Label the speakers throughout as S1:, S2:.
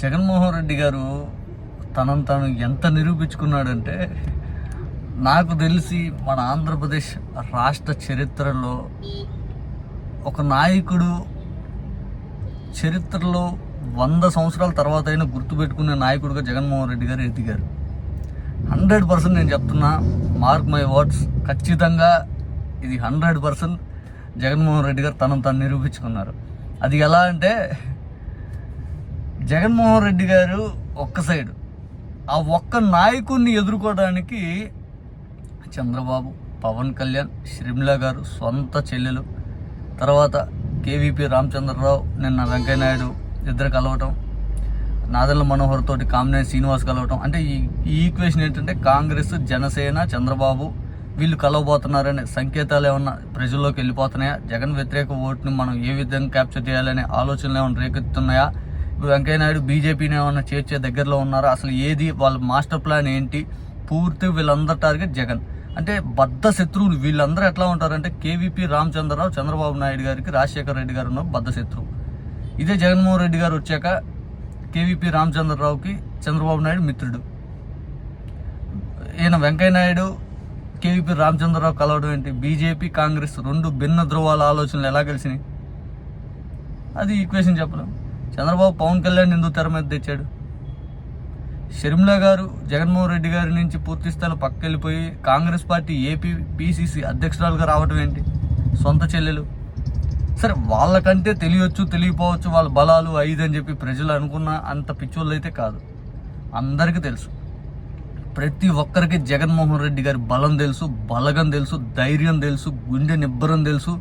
S1: జగన్మోహన్ రెడ్డి గారు తనను తాను ఎంత నిరూపించుకున్నాడంటే నాకు తెలిసి మన ఆంధ్రప్రదేశ్ రాష్ట్ర చరిత్రలో ఒక నాయకుడు చరిత్రలో వంద సంవత్సరాల తర్వాత అయినా గుర్తుపెట్టుకునే నాయకుడిగా జగన్మోహన్ రెడ్డి గారు ఎదిగారు. హండ్రెడ్ పర్సెంట్ నేను చెప్తున్నా మార్క్ మై వర్డ్స్ ఖచ్చితంగా ఇది హండ్రెడ్ పర్సెంట్ జగన్మోహన్ రెడ్డి గారు తనను తాను నిరూపించుకున్నారు. అది ఎలా అంటే జగన్మోహన్ రెడ్డి గారు ఒక్క సైడు. ఆ ఒక్క నాయకుడిని ఎదుర్కోవడానికి చంద్రబాబు పవన్ కళ్యాణ్ షర్మిల గారు సొంత చెల్లెలు. తర్వాత కేవీపీ రామచంద్రరావు నిన్న వెంకయ్యనాయుడు ఇద్దరు కలవటం నాదల మనోహర్ తోటి కామినేని శ్రీనివాస్ కలవటం. అంటే ఈ ఈ ఈక్వేషన్ ఏంటంటే కాంగ్రెస్ జనసేన చంద్రబాబు వీళ్ళు కలవబోతున్నారనే సంకేతాలు ఏమన్నా ప్రజల్లోకి వెళ్ళిపోతున్నాయా? జగన్ వ్యతిరేక ఓటుని మనం ఏ విధంగా క్యాప్చర్ చేయాలనే ఆలోచనలు ఏమైనా రేకెత్తున్నాయా? ఇప్పుడు వెంకయ్యనాయుడు బీజేపీని ఏమన్నా చేర్చే దగ్గరలో ఉన్నారా? అసలు ఏది? వాళ్ళ మాస్టర్ ప్లాన్ ఏంటి? పూర్తి వీళ్ళందరి టార్గెట్ జగన్. అంటే బద్ద శత్రువులు వీళ్ళందరూ ఎట్లా ఉంటారంటే కేవీపీ రామచంద్రరావు చంద్రబాబు నాయుడు గారికి రాజశేఖర రెడ్డి గారు ఉన్న బద్ద శత్రువు. ఇదే జగన్మోహన్ రెడ్డి గారు వచ్చాక కేవీపీ రామచంద్రరావుకి చంద్రబాబు నాయుడు మిత్రుడు. ఈయన వెంకయ్య నాయుడు కేవీపీ రామచంద్రరావు కలవడం ఏంటి? బీజేపీ కాంగ్రెస్ రెండు భిన్న ధృవాల ఆలోచనలు ఎలా కలిసినాయి? అది ఈక్వేషన్ చెప్పలేం. చంద్రబాబు పవన్ కళ్యాణ్ ఎందుకు తెర మీద తెచ్చాడు? షర్మిల గారు జగన్మోహన్ రెడ్డి గారి నుంచి పూర్తి స్థాయిలో పక్కకెళ్ళిపోయి కాంగ్రెస్ పార్టీ ఏపీ పీసీసీ అధ్యక్షురాలుగా రావడం ఏంటి? సొంత చెల్లెలు. సరే వాళ్ళకంటే తెలియచ్చు తెలియపోవచ్చు వాళ్ళ బలాలు ఐదు అని చెప్పి ప్రజలు అనుకున్న అంత పిచ్చోళ్ళు అయితే కాదు. అందరికీ తెలుసు. ప్రతి ఒక్కరికి జగన్మోహన్ రెడ్డి గారి బలం తెలుసు బలగం తెలుసు ధైర్యం తెలుసు గుండె నిబ్బరం తెలుసు.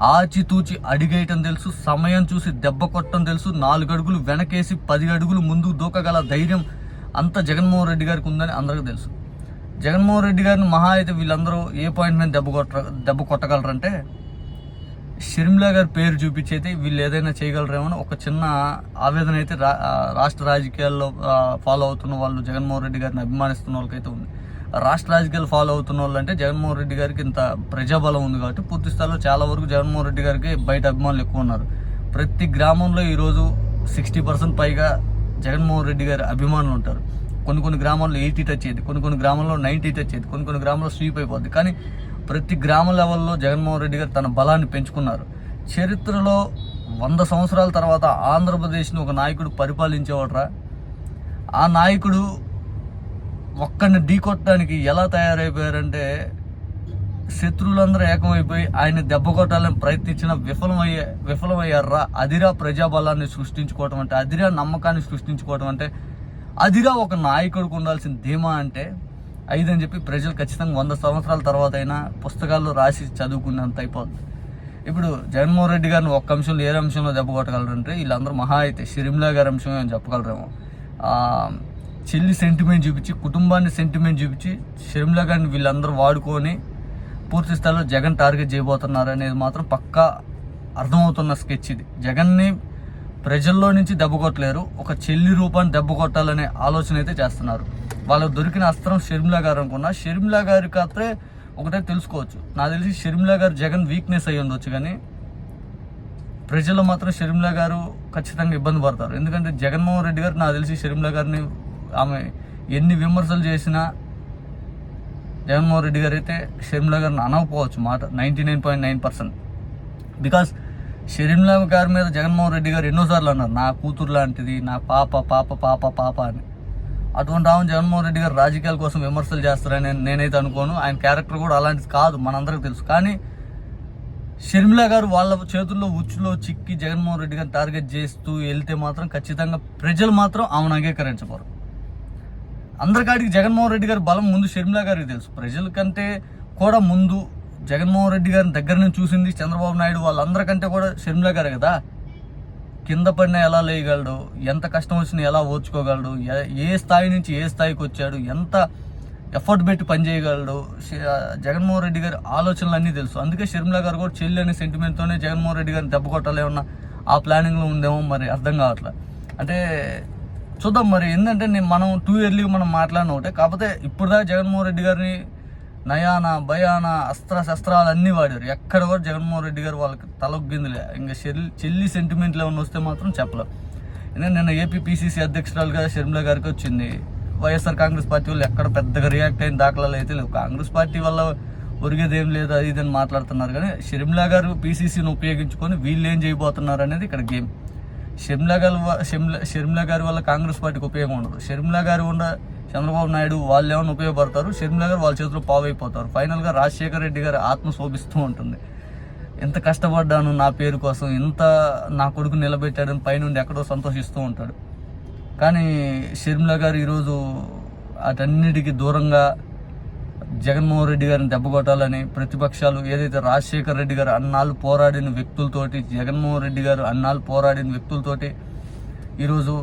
S1: ఆచితూచి అడిగేయటం తెలుసు సమయం చూసి దెబ్బ కొట్టడం తెలుసు నాలుగు అడుగులు వెనకేసి పది అడుగులు ముందుకు దూకగల ధైర్యం అంత జగన్మోహన్ రెడ్డి గారికి ఉందని అందరికీ తెలుసు. జగన్మోహన్ రెడ్డి గారిని మహా అయితే వీళ్ళందరూ ఏ పాయింట్ మీద దెబ్బ కొట్ట దెబ్బ కొట్టగలరంటే షర్మిలా గారి పేరు చూపించి అయితే వీళ్ళు ఏదైనా చేయగలరేమో ఒక చిన్న ఆవేదన అయితే రా రాష్ట్ర రాజకీయాల్లో ఫాలో అవుతున్న వాళ్ళు జగన్మోహన్ రెడ్డి గారిని అభిమానిస్తున్న వాళ్ళకైతే ఉంది. రాష్ట్ర రాజకీయాలు ఫాలో అవుతున్న వాళ్ళు అంటే జగన్మోహన్ రెడ్డి గారికి ఇంత ప్రజాబలం ఉంది కాబట్టి పూర్తి స్థాయిలో చాలా వరకు జగన్మోహన్ రెడ్డి గారికి బయట అభిమానులు ఎక్కువ ఉన్నారు. ప్రతి గ్రామంలో ఈరోజు సిక్స్టీ పర్సెంట్ పైగా జగన్మోహన్ రెడ్డి గారి అభిమానులు ఉంటారు. కొన్ని కొన్ని గ్రామాల్లో ఎయిటీ టచ్ అయ్యేది. కొన్ని కొన్ని గ్రామాల్లో నైంటీ టచ్ అయ్యేది. కొన్ని కొన్ని గ్రామాల్లో స్వీప్ అయిపోద్ది. కానీ ప్రతి గ్రామ లెవెల్లో జగన్మోహన్ రెడ్డి గారు తన బలాన్ని పెంచుకున్నారు. చరిత్రలో వంద సంవత్సరాల తర్వాత ఆంధ్రప్రదేశ్ని ఒక నాయకుడు పరిపాలించేవాడరా. ఆ నాయకుడు ఒక్కడిని ఢీకొట్టడానికి ఎలా తయారైపోయారంటే శత్రువులందరూ ఏకమైపోయి ఆయన దెబ్బ కొట్టాలని ప్రయత్నించిన విఫలమయ్యే విఫలమయ్యారా? అదిరా ప్రజాబలాన్ని సృష్టించుకోవటం అంటే అదిరా నమ్మకాన్ని సృష్టించుకోవటం అంటే అదిరా ఒక నాయకుడికి ఉండాల్సిన ధీమా అంటే ఐదని చెప్పి ప్రజలు ఖచ్చితంగా వంద సంవత్సరాల తర్వాత అయినా పుస్తకాల్లో రాసి చదువుకున్నంత అయిపోద్ది. ఇప్పుడు జగన్మోహన్ రెడ్డి గారిని ఒక్క అంశంలో ఏ అంశంలో దెబ్బ కొట్టగలరంటే వీళ్ళందరూ మహా అయితే షిరిమ్లా గారి అంశం చెప్పగలరేమో. చెల్లి సెంటిమెంట్ చూపించి కుటుంబాన్ని సెంటిమెంట్ చూపించి షర్మిలా గారిని వీళ్ళందరూ వాడుకొని పూర్తి స్థాయిలో జగన్ టార్గెట్ చేయబోతున్నారు అనేది మాత్రం పక్కా అర్థమవుతున్న స్కెచ్ ఇది. జగన్ని ప్రజల్లో నుంచి దెబ్బ కొట్టలేరు ఒక చెల్లి రూపాన్ని దెబ్బ కొట్టాలనే ఆలోచన అయితే చేస్తున్నారు. వాళ్ళకు దొరికిన అస్త్రం షర్మిలా గారు అనుకున్నా షర్మిల గారికి కాత్రే ఒకటే తెలుసుకోవచ్చు. నాకు తెలిసి షర్మిలా గారు జగన్ వీక్నెస్ అయ్యి ఉండొచ్చు కానీ ప్రజలు మాత్రం షర్మిలా గారు ఖచ్చితంగా ఇబ్బంది పడతారు. ఎందుకంటే జగన్మోహన్ రెడ్డి గారు నాకు తెలిసి షర్మిలా గారిని ఆమె ఎన్ని విమర్శలు చేసినా జగన్మోహన్ రెడ్డి గారు అయితే షర్మిలా గారిని అనకపోవచ్చు మాట ninety nine point nine percent. Because Sharmila గారి మీద జగన్మోహన్ రెడ్డి గారు ఎన్నోసార్లు అన్నారు నా కూతురు లాంటిది నా పాప పాప పాప పాప అని. అటువంటి ఆమె జగన్మోహన్ రెడ్డి గారు రాజకీయాల కోసం విమర్శలు చేస్తారని నేనైతే అనుకోను. ఆయన క్యారెక్టర్ కూడా అలాంటిది కాదు మనందరికీ తెలుసు. కానీ షర్మిల గారు వాళ్ళ చేతుల్లో ఉచ్చులో చిక్కి జగన్మోహన్ రెడ్డి గారిని టార్గెట్ చేస్తూ వెళ్తే మాత్రం ఖచ్చితంగా ప్రజలు మాత్రం ఆమెను అంగీకరించబోరు. అందరికాడికి జగన్మోహన్ రెడ్డి గారి బలం ముందు షర్మిల గారికి తెలుసు. ప్రజల కంటే కూడా ముందు జగన్మోహన్ రెడ్డి గారిని దగ్గర నుంచి చూసింది చంద్రబాబు నాయుడు వాళ్ళందరికంటే కూడా షర్మిల గారు కదా. కింద పడినా ఎలా లేయగలడు? ఎంత కష్టం వచ్చినా ఎలా ఓర్చుకోగలడు? ఏ- ఏ స్థాయి నుంచి ఏ స్థాయికి వచ్చాడు? ఎంత ఎఫర్ట్ పెట్టి పనిచేయగలడు జగన్మోహన్ రెడ్డి గారి ఆలోచనలు అన్నీ తెలుసు. అందుకే షర్మిల గారు కూడా చెల్లి అనే సెంటిమెంట్తోనే జగన్మోహన్ రెడ్డి గారిని దెబ్బ కొట్టాలేమన్నా ఆ ప్లానింగ్లో ఉందేమో మరి అర్థం కావట్లే. అంటే చూద్దాం మరి. ఏంటంటే నేను మనం టూ ఇయర్లీ మనం మాట్లాడిన ఒకటే. కాకపోతే ఇప్పుడు దాకా జగన్మోహన్ రెడ్డి గారిని నయాన భయాన అస్త్ర శస్త్రాలు అన్నీ వాడారు. ఎక్కడ కూడా జగన్మోహన్ రెడ్డి గారు వాళ్ళకి తలొగ్గిందిలే ఇంకా చెల్లి చెల్లి సెంటిమెంట్లు ఏమైనా వస్తే మాత్రం చెప్పలేం. ఎందుకంటే నిన్న ఏపీ పీసీసీ అధ్యక్షురాలుగా షర్మిల గారికి వచ్చింది. వైఎస్ఆర్ కాంగ్రెస్ పార్టీ వాళ్ళు ఎక్కడ పెద్దగా రియాక్ట్ అయిన దాఖలాలు అయితే లేవు. కాంగ్రెస్ పార్టీ వల్ల ఒరిగేది ఏం లేదు అది ఇది అని మాట్లాడుతున్నారు. కానీ షర్మిల గారు పీసీసీని ఉపయోగించుకొని వీళ్ళు ఏం చేయబోతున్నారు అనేది ఇక్కడ గేమ్. షర్మిల గారు వ- షర్మిలా గారి వల్ల కాంగ్రెస్ పార్టీకి ఉపయోగం ఉండదు. షర్మిలా గారు ఉన్న చంద్రబాబు నాయుడు వాళ్ళు ఏమైనా ఉపయోగపడతారు షర్మిల గారు వాళ్ళ చేతిలో పావు అయిపోతారు ఫైనల్గా రాజశేఖర రెడ్డి గారి ఆత్మ శోభిస్తూ ఉంటుంది. ఎంత కష్టపడ్డాను నా పేరు కోసం ఎంత నా కొడుకు నిలబెట్టాడని పైనుండి ఎక్కడో సంతోషిస్తూ ఉంటాడు. కానీ షర్మిలా గారు ఈరోజు అటన్నిటికీ దూరంగా జగన్మోహన్ రెడ్డి గారిని దెబ్బకొట్టాలని ప్రతిపక్షాలు ఏదైతే రాజశేఖర్ రెడ్డి గారు అన్నాళ్ళు పోరాడిన వ్యక్తులతోటి జగన్మోహన్ రెడ్డి గారు అన్నాళ్ళు పోరాడిన వ్యక్తులతోటి ఈరోజు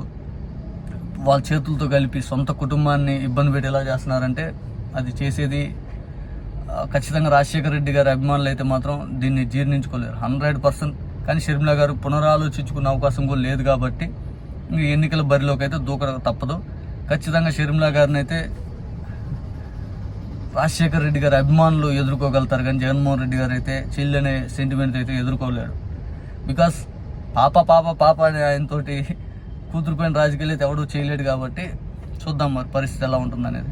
S1: వాళ్ళ చేతులతో కలిపి సొంత కుటుంబాన్ని ఇబ్బంది పెట్టేలా చేస్తున్నారంటే అది చేసేది ఖచ్చితంగా రాజశేఖర రెడ్డి గారి అభిమానులు అయితే మాత్రం దీన్ని జీర్ణించుకోలేరు. Hundred percent. కానీ షర్మిల గారు పునరాలోచించుకునే అవకాశం కూడా లేదు కాబట్టి ఎన్నికల బరిలోకి అయితే దూకడం తప్పదు. ఖచ్చితంగా షర్మిల గారిని అయితే రాజశేఖర్ రెడ్డి గారి అభిమానులు ఎదుర్కోగలుగుతారు కానీ జగన్మోహన్ రెడ్డి గారు అయితే చెల్లి అనే సెంటిమెంట్ అయితే ఎదుర్కోలేడు. బికాస్ పాప పాప పాప అనే ఆయనతోటి కూతురుపోయిన రాజకీయాలు అయితే ఎవడూ చేయలేడు కాబట్టి చూద్దాం మరి పరిస్థితి ఎలా ఉంటుందనేది.